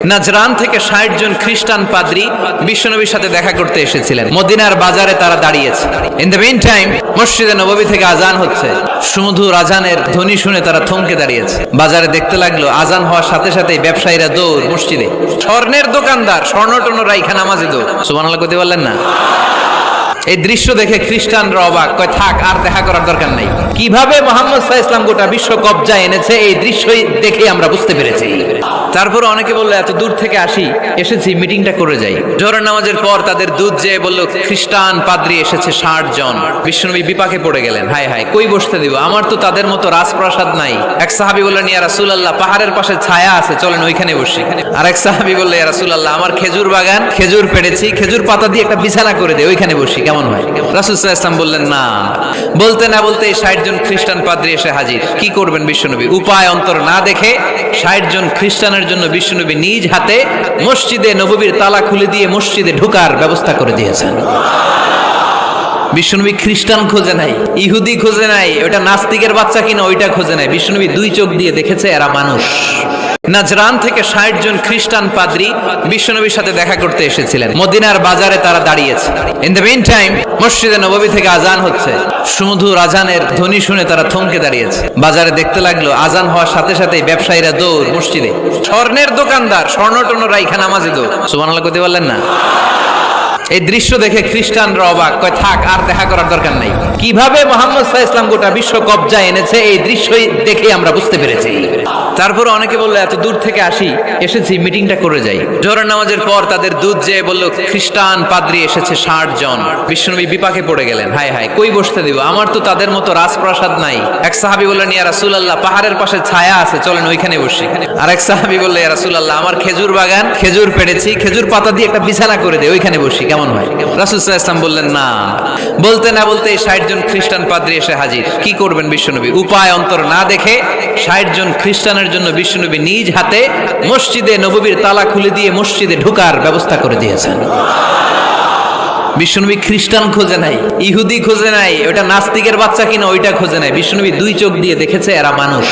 Najran থেকে ষাট জন খ্রিস্টান পাদ্রি বিশ্বনবীর সাথে দেখা করতে এসেছিলেন। মদিনার বাজারে তারা দাঁড়িয়েছে। ইন দ্য মেইন টাইম মসজিদে নববী থেকে আজান হচ্ছে। সুমধুর আজানের ধ্বনি শুনে তারা থমকে দাঁড়িয়েছে। বাজারে দেখতে লাগল আজান হওয়ার সাথে সাথে ব্যবসায়ীরা দৌড়, মসজিদে। স্বর্ণের দোকানদার স্বর্ণ টর্ণ রাইখা আমাজে দৌড়। সুবহানাল্লাহ করতে পারলেন না? এই দৃশ্য দেখে খ্রিস্টানরা অবাক, কয়, থাক, আর দেখা করার দরকার নাই। কীভাবে মোহাম্মদ সাহা ইসলাম গোটা বিশ্ব কবজা এনেছে, এই দৃশ্যই দেখে আমরা বুঝতে পেরেছি। তারপর অনেকে বলল, এত দূর থেকে আসি, এসেছি, মিটিংটা করে যাই। জোহরের নামাজের পর তাদের দুধ যেয়ে বলল, খ্রিস্টান পাদ্রী এসেছে ষাট জন। বিশ্বনবী বিপাকে পড়ে গেলেন, হায় হায়, কই বসতে দিব? আমার তো তাদের মতো রাজপ্রাসাদ নাই। এক সাহাবি বললেন, ইয়া রাসূলুল্লাহ, পাহাড়ের পাশে ছায়া আছে, চলেন ওইখানে বসি। আর এক সাহাবি বললে, ইয়া রাসূলুল্লাহ, আমার খেজুর বাগান, খেজুর পেড়েছি, খেজুর পাতা দিয়ে একটা বিছানা করে দে, ওইখানে বসি কেমন হয়? আলাইহি ওয়াসাল্লাম বললেন, না। বলতে না বলতে ষাট জন খ্রিস্টান পাদ্রী এসে হাজির। কি করবেন বিশ্বনবী? উপায় অন্তর না দেখে ষাট জন খ্রিস্টানের জন্য বিশ্বনবী নিজ হাতে মসজিদে নববীর তালা খুলে দিয়ে মসজিদে ঢোকার ব্যবস্থা করে দিয়েছেন। বিশ্বনবী খ্রিস্টান খোঁজে নাই, ইহুদি খোঁজে নাই ওটা নাস্তিকের বাচ্চা কিনা ওইটা খোঁজে নাই। বিশ্বনবী দুই চোখ দিয়ে দেখেছে এরা মানুষ। নাজরান থেকে ষাট জন খ্রিস্টান পাদ্রী বিশ্বনবীর সাথে দেখা করতে এসেছিলেন। মদিনার বাজারে তারা দাঁড়িয়েছে। ইন দ্য মেইন টাইম মসজিদে নববী থেকে আজান হচ্ছে। সুমধুর আজানের ধ্বনি শুনে তারা থমকে দাঁড়িয়েছে। বাজারে দেখতে লাগল আজান হওয়ার সাথে সাথে ব্যবসায়ীরা দৌড়, মসজিদে। স্বর্ণের দোকানদার স্বর্ণ টর্ণ রাইখা নামাজে দৌড় সুবহানাল্লাহ করতে পারলেন না? এই দৃশ্য দেখে খ্রিস্টানরা অবাক, কয়, থাক, আর দেখা করার দরকার নাই। কীভাবে মোহাম্মদ সাহা ইসলাম গোটা বিশ্ব কবজা এনেছে, এই দৃশ্যই দেখে আমরা বুঝতে পেরেছি। তারপর অনেকে বলল, এত দূর থেকে আসি, এসেছি, মিটিংটা করে যাই। জোহরের নামাজের পর তাদের দুধ যেয়ে বলল, খ্রিস্টান পাদ্রী এসেছে ষাট জন। বিশ্বনবী বিপাকে পড়ে গেলেন। হায় হায়, কই বসতে দিব? আমার তো তাদের মতো রাজপ্রাসাদ নাই। এক সাহাবি বললেন, ইয়া রাসূলুল্লাহ, পাহাড়ের পাশে ছায়া আছে, চলেন ওইখানে বসি। আর এক সাহাবি বললে, ইয়া রাসূলুল্লাহ, আমার খেজুর বাগান, খেজুর পেড়েছি, খেজুর পাতা দিয়ে একটা বিছানা করে দে, ওইখানে বসি, কেমন হয়? রাসূল ওয়াসাল্লাম বললেন, না। বলতে না বলতে ষাট জন খ্রিস্টান পাদ্রী এসে হাজির। কি করবেন বিশ্বনবী? উপায় অন্তর না দেখে ষাট জন খ্রিস্টানের জন্য বিশ্বনবী নিজ হাতে মসজিদে নববীর তালা খুলে দিয়ে মসজিদে ঢোকার ব্যবস্থা করে দিয়েছেন। বিষ্ণুনবী খ্রিস্টান খোঁজে নাই, ইহুদি খোঁজে নাই, ওটা নাস্তিকের বাচ্চা কিনা ওইটা খোঁজে নাই। বিষ্ণুনবী দুই চোখ দিয়ে দেখেছে এরা মানুষ।